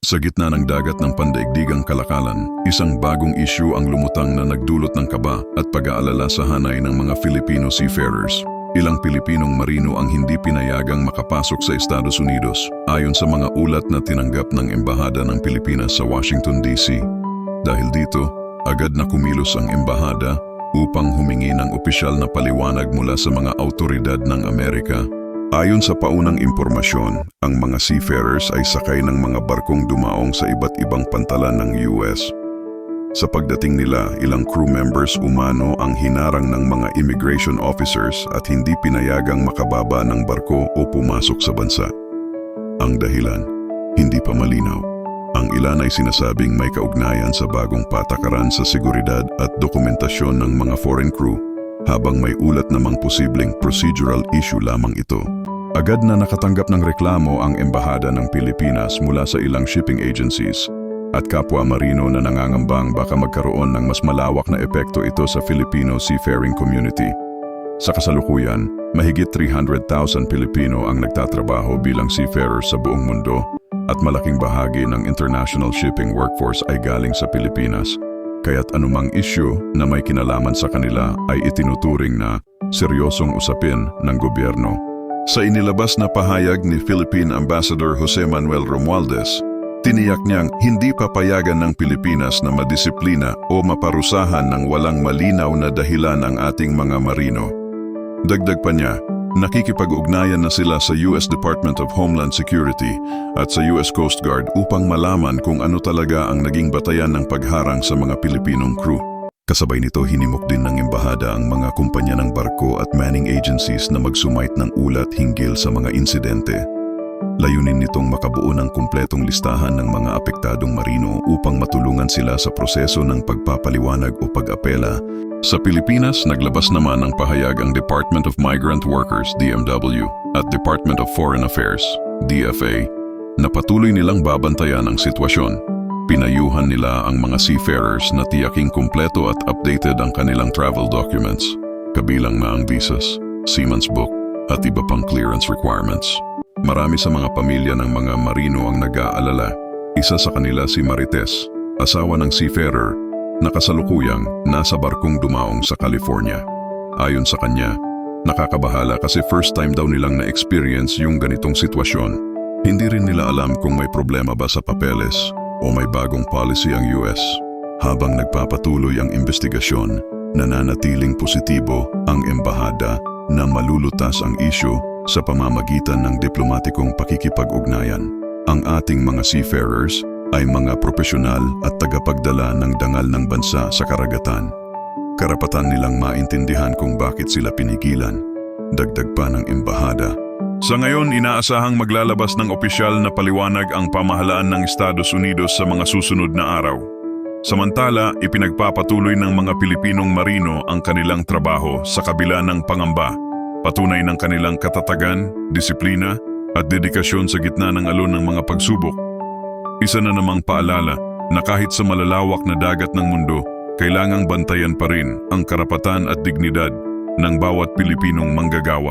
Sa gitna ng dagat ng pandaigdigang kalakalan, isang bagong issue ang lumutang na nagdulot ng kaba at pag-aalala sa hanay ng mga Filipino seafarers. Ilang Pilipinong marino ang hindi pinayagang makapasok sa Estados Unidos ayon sa mga ulat na tinanggap ng Embahada ng Pilipinas sa Washington DC. Dahil dito, agad na kumilos ang Embahada upang humingi ng opisyal na paliwanag mula sa mga autoridad ng Amerika Ayon sa paunang impormasyon, ang mga seafarers ay sakay ng mga barkong dumaong sa iba't ibang pantalan ng US. Sa pagdating nila, ilang crew members umano ang hinarang ng mga immigration officers at hindi pinayagang makababa ng barko o pumasok sa bansa. Ang dahilan, hindi pa malinaw. Ang ilan ay sinasabing may kaugnayan sa bagong patakaran sa seguridad at dokumentasyon ng mga foreign crew habang may ulat namang posibleng procedural issue lamang ito. Agad na nakatanggap ng reklamo ang Embahada ng Pilipinas mula sa ilang shipping agencies at kapwa marino na nangangambang baka magkaroon ng mas malawak na epekto ito sa Filipino seafaring community. Sa kasalukuyan, mahigit 300,000 Pilipino ang nagtatrabaho bilang seafarers sa buong mundo at malaking bahagi ng international shipping workforce ay galing sa Pilipinas kaya't anumang issue na may kinalaman sa kanila ay itinuturing na seryosong usapin ng gobyerno. Sa inilabas na pahayag ni Philippine Ambassador Jose Manuel Romualdez, tiniyak niyang hindi papayagan ng Pilipinas na madisiplina o maparusahan ng walang malinaw na dahilan ang ating mga marino. Dagdag pa niya, nakikipag-ugnayan na sila sa US Department of Homeland Security at sa US Coast Guard upang malaman kung ano talaga ang naging batayan ng pagharang sa mga Pilipinong crew. Kasabay nito hinimok din ng embahada ang mga kumpanya ng barko at manning agencies na magsumite ng ulat hinggil sa mga insidente. Layunin nitong makabuo ng kumpletong listahan ng mga apektadong marino upang matulungan sila sa proseso ng pagpapaliwanag o pag-apela. Sa Pilipinas, naglabas naman ng pahayag ang Department of Migrant Workers DMW at Department of Foreign Affairs DFA na patuloy nilang babantayan ang sitwasyon. Pinayuhan nila ang mga seafarers na tiyaking kumpleto at updated ang kanilang travel documents, kabilang na ang visas, seaman's book at iba pang clearance requirements. Marami sa mga pamilya ng mga marino ang nag-aalala. Isa sa kanila si Marites, asawa ng seafarer, na kasalukuyang nasa barkong dumaong sa California. Ayon sa kanya, nakakabahala kasi first time daw nilang na-experience yung ganitong sitwasyon. Hindi rin nila alam kung may problema ba sa papeles o may bagong policy ang US. Habang nagpapatuloy ang investigasyon, nananatiling positibo ang embahada na malulutas ang issue sa pamamagitan ng diplomatikong pakikipag-ugnayan. Ang ating mga seafarers ay mga profesional at tagapagdala ng dangal ng bansa sa karagatan. Karapatan nilang maintindihan kung bakit sila pinigilan. Dagdag pa ng embahada. Sa ngayon, inaasahang maglalabas ng opisyal na paliwanag ang pamahalaan ng Estados Unidos sa mga susunod na araw. Samantala, ipinagpapatuloy ng mga Pilipinong marino ang kanilang trabaho sa kabila ng pangamba Patunay ng kanilang katatagan, disiplina at dedikasyon sa gitna ng alon ng mga pagsubok. Isa na namang paalala na kahit sa malalawak na dagat ng mundo, kailangang bantayan pa rin ang karapatan at dignidad ng bawat Pilipinong manggagawa.